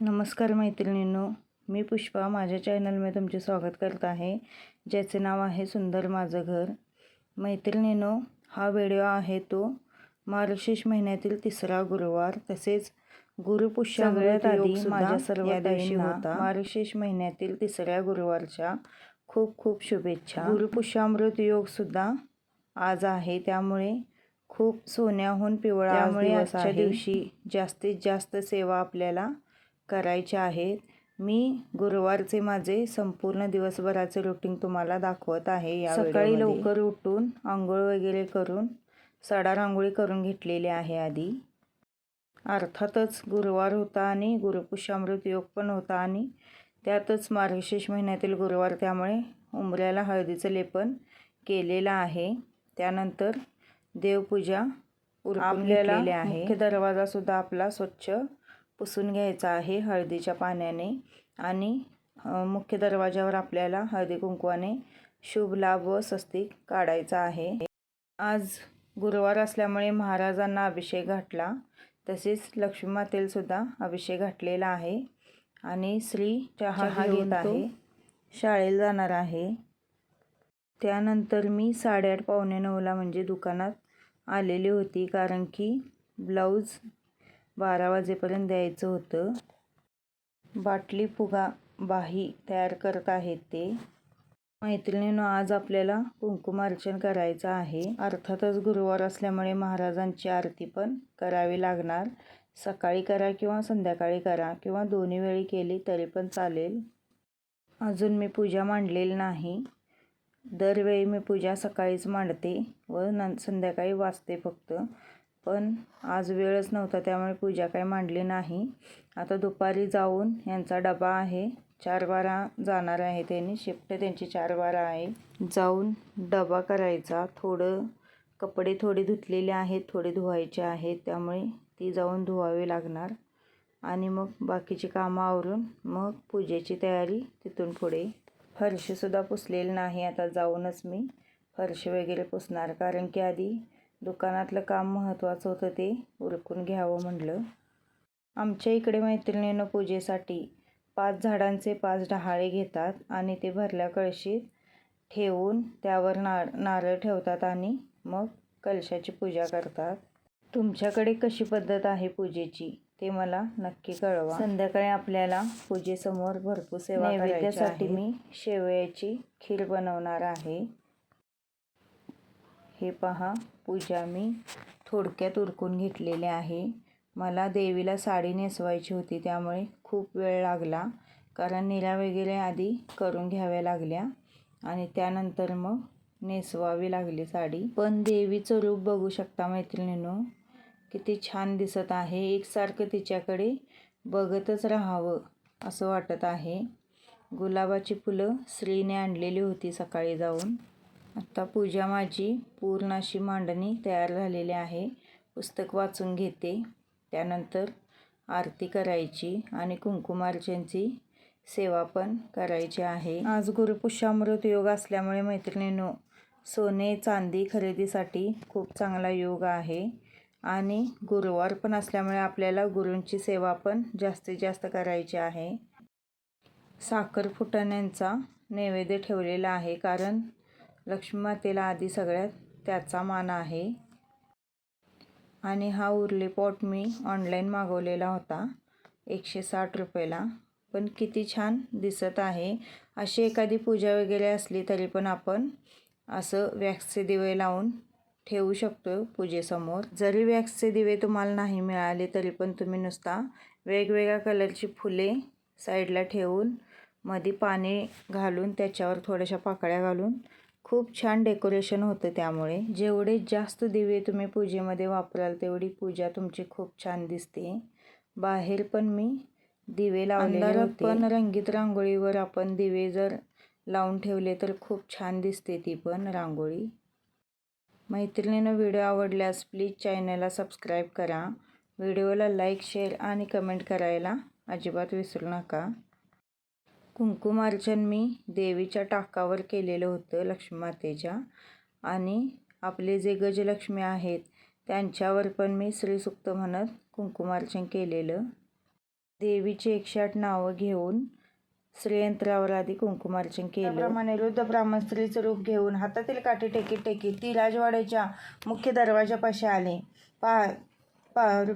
नमस्कार मैत्रिणींनो मी पुष्पा माझ्या चॅनलमध्ये तुमचे स्वागत करत आहे ज्याचे नाव आहे सुंदर माझं घर. मैत्रिणींनो हा व्हिडिओ आहे तो मार्गशीर्ष महिन्यातील तिसरा गुरुवार. तसेच गुरुपुष्य सगळ्यात आधी माझ्या सर्व दिवशी होता. मार्गशीर्ष महिन्यातील तिसऱ्या गुरुवारच्या खूप खूप शुभेच्छा. गुरुपुष्यामृत योग सुद्धा आज आहे. त्यामुळे खूप सोन्याहून पिवळा त्यामुळे आजच्या दिवशी जास्तीत जास्त सेवा आपल्याला करायच्या आहेत. मी गुरुवारचे माझे संपूर्ण दिवसभराचे रुटीन तुम्हाला दाखवत आहे या सकाळी लवकर उठून आंघोळ वगैरे करून सडा रांगोळी करून घेतलेली आहे आधी. अर्थातच गुरुवार होता आणि गुरुपुष्यामृत योग पण होता आणि त्यातच मार्गशीर्ष महिन्यातील गुरुवार त्यामुळे उंबऱ्याला हळदीचं लेपन केलेलं आहे. त्यानंतर देवपूजा आपल्याला आहे. दरवाजासुद्धा आपला स्वच्छ पुसून घ्यायचा आहे हळदीच्या पाण्याने आणि मुख्य दरवाजावर आपल्याला हळदी कुंकवाने शुभ लाभ व स्वस्तिक काढायचा आहे. आज गुरुवार असल्यामुळे महाराजांना अभिषेक घातला. तसेच लक्ष्मी सुद्धा अभिषेक घातलेला आहे आणि श्री चहा हा घेत आहे. शाळेला जाणार आहे. त्यानंतर मी साडेआठ पावणे नऊला म्हणजे दुकानात आलेली होती कारण की ब्लाऊज बारा वाजेपर्यंत द्यायचं होतं. बाटली फुगा बाही तयार करत आहेत ते. मैत्रिणीनं आज आपल्याला कुंकुमार्चन करायचं आहे. अर्थातच गुरुवार असल्यामुळे महाराजांची आरती पण करावी लागणार. सकाळी करा किंवा संध्याकाळी करा किंवा दोन्ही वेळी केली तरी पण चालेल. अजून मी पूजा मांडलेली नाही. दरवेळी मी पूजा सकाळीच मांडते व न संध्याकाळी वाचते फक्त. पण आज वेळच नव्हता त्यामुळे पूजा काही मांडली नाही. आता दुपारी जाऊन यांचा डबा आहे चार बारा जाणार आहे त्यांनी. शिफ्ट त्यांची चार बारा आहे. जाऊन डबा करायचा. थोडं कपडे थोडे धुतलेले आहेत थोडे धुवायचे आहेत त्यामुळे ती जाऊन धुवावी लागणार. आणि मग बाकीची कामं आवरून मग पूजेची तयारी तिथून पुढे. फरशीसुद्धा पुसलेली नाही आता जाऊनच मी फरशी वगैरे पुसणार. कारण की आधी दुकानातलं काम महत्त्वाचं होतं ते उरकून घ्यावं म्हटलं. आमच्या इकडे मैत्रिणीनं पूजेसाठी पाच झाडांचे पाच डहाळे घेतात आणि ते भरल्या कळशीत ठेवून त्यावर ना नारळ ठेवतात आणि मग कलशाची पूजा करतात. तुमच्याकडे कशी पद्धत आहे पूजेची ते मला नक्की कळवा. संध्याकाळी आपल्याला पूजेसमोर भरपूर सेवा नैवेद्यासाठी मी शेवयाची खीर बनवणार आहे. हे पहा. पूजा मी थोडक्यात उरकून घेतलेले आहे. मला देवीला साडी नेसवायची होती त्यामुळे खूप वेळ लागला. कारण निरा वगैरे आधी करून घ्याव्या लागल्या आणि त्यानंतर मग नेसवावी लागली साडी. पण देवीचं रूप बघू शकता मैत्रिणीनो किती छान दिसत आहे. एकसारखं तिच्याकडे बघतच राहावं असं वाटत आहे. गुलाबाची फुलं स्त्रीने आणलेली होती सकाळी जाऊन. आता पूजा माझी पूर्ण अशी मांडणी तयार झालेली आहे. पुस्तक वाचून घेते. त्यानंतर आरती करायची आणि कुंकुमार्चनची सेवा पण करायची आहे. आज गुरुपुष्यामृत योग असल्यामुळे मैत्रिणींनो सोने चांदी खरेदीसाठी खूप चांगला योग आहे. आणि गुरुवार पण असल्यामुळे आपल्याला गुरूंची सेवा पण जास्तीत जास्त करायची आहे. साखर फुटाण्यांचा नैवेद्य ठेवलेला आहे कारण लक्ष्मी मातेला आधी सगळ्यात त्याचा मान आहे. आणि हा उरली पॉट मी ऑनलाईन मागवलेला होता. एकशे साठ रुपयाला. पण किती छान दिसत आहे. अशी एखादी पूजा वगैरे असली तरी पण आपण असं वॅक्सचे दिवे लावून ठेवू शकतो पूजेसमोर. जरी वॅक्सचे दिवे तुम्हाला नाही मिळाले तरी पण तुम्ही नुसता वेगवेगळ्या कलरची फुले साईडला ठेवून मध्ये पाणी घालून त्याच्यावर थोड्याशा पाकळ्या घालून खूप छान डेकोरेशन होतं त्यामुळे. जेवढे जास्त दिवे तुम्ही पूजेमध्ये वापराल तेवढी पूजा तुमची खूप छान दिसते. बाहेर पण मी दिवे लावले पण रंगीत रांगोळीवर आपण दिवे जर लावून ठेवले तर खूप छान दिसते ती पण रांगोळी. मैत्रिणीनं व्हिडिओ आवडल्यास प्लीज चॅनलला सबस्क्राईब करा. व्हिडिओला लाईक शेअर आणि कमेंट करायला अजिबात विसरू नका. कुंकुमार्चन मी देवीच्या टाकावर केलेलं होतं लक्ष्मी मातेच्या आणि आपले जे गजलक्ष्मी आहेत त्यांच्यावर पण मी श्रीसुक्त म्हणत कुंकुमार्चन केलेलं. देवीची एकशे आठ नावं घेऊन श्रीयंत्रावर आधी कुंकुमार्चन केलं. त्याप्रमाणे रुद्ध ब्राह्मण स्त्रीचं रूप घेऊन हातातील काठी टेकी टेकी ती राजवाड्याच्या मुख्य दरवाजापाशी आले. पा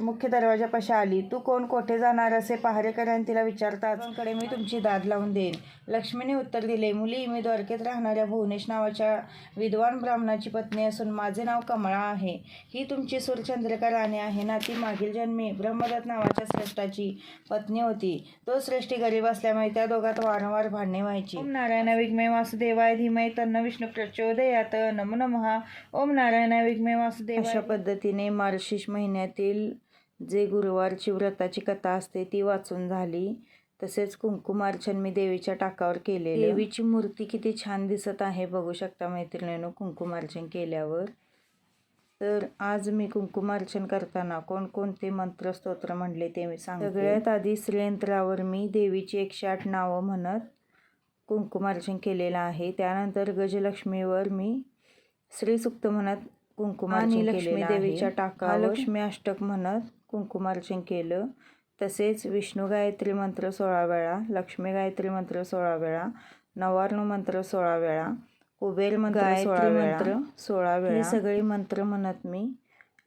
मुख्य दरवाजापाशी आली. तू कोण? कोठे जाणार असे पहारेकऱ्याने तिला विचारतात कडे मी तुमची दाद लावून देईन. लक्ष्मीने उत्तर दिले मुली मी द्वारकेत राहणाऱ्या भुवनेश नावाच्या विद्वान ब्राह्मणाची पत्नी असून माझे नाव कमळा आहे. ही तुमची सूरचंद्रिका राणी आहे. ना ती मागील जन्मी ब्रह्मदत्त नावाच्या श्रेष्ठाची पत्नी होती. तो श्रेष्ठी गरीब असल्यामुळे त्या दोघात वारंवार भांडणे व्हायची. ओम नारायण विघ्मे वासुदेवाय धीमय तन्न विष्णू प्रचोदयात. नमो नमः. ओम नारायण विघ्मे वासुदेव अशा पद्धतीने मार्गशीर्ष महिन्यातील जे गुरुवारची व्रताची कथा असते ती वाचून झाली. तसेच कुंकुमार्चन मी देवीच्या टाकावर केले देवीची मूर्ती किती छान दिसत आहे बघू शकता मैत्रिणीनं कुंकुमार्चन केल्यावर. तर आज मी कुंकुमार्चन करताना कोणकोणते मंत्र स्तोत्र म्हणले ते मी सांग सगळ्यात आधी श्रीयंत्रावर मी देवीची एकशे आठ नावं म्हणत कुंकुमार्चन केलेलं आहे. त्यानंतर गजलक्ष्मीवर मी श्रीसुक्त म्हणत कुंकुमार्चन लक्ष्मी देवीच्या टाका लक्ष्मी अष्टक म्हणत कुंकुमार्चन केलं. तसेच विष्णू गायत्री मंत्र सोळा वेळा लक्ष्मी गायत्री मंत्र सोळा वेळा नवार्णू मंत्र सोळा वेळा कुबेर मंत्र सोळा मंत्र सोळा वेळा. हे सगळे मंत्र म्हणत मी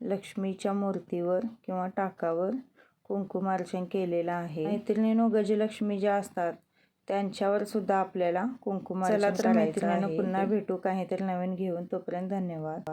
लक्ष्मीच्या मूर्तीवर किंवा टाकावर कुंकुमार्चन केलेलं आहे. मैत्रिणीनो गजलक्ष्मी ज्या असतात त्यांच्यावर सुद्धा आपल्याला कुंकुमार्चन करायचं आहे. पुन्हा भेटू काहीतरी नवीन घेऊन. तोपर्यंत धन्यवाद.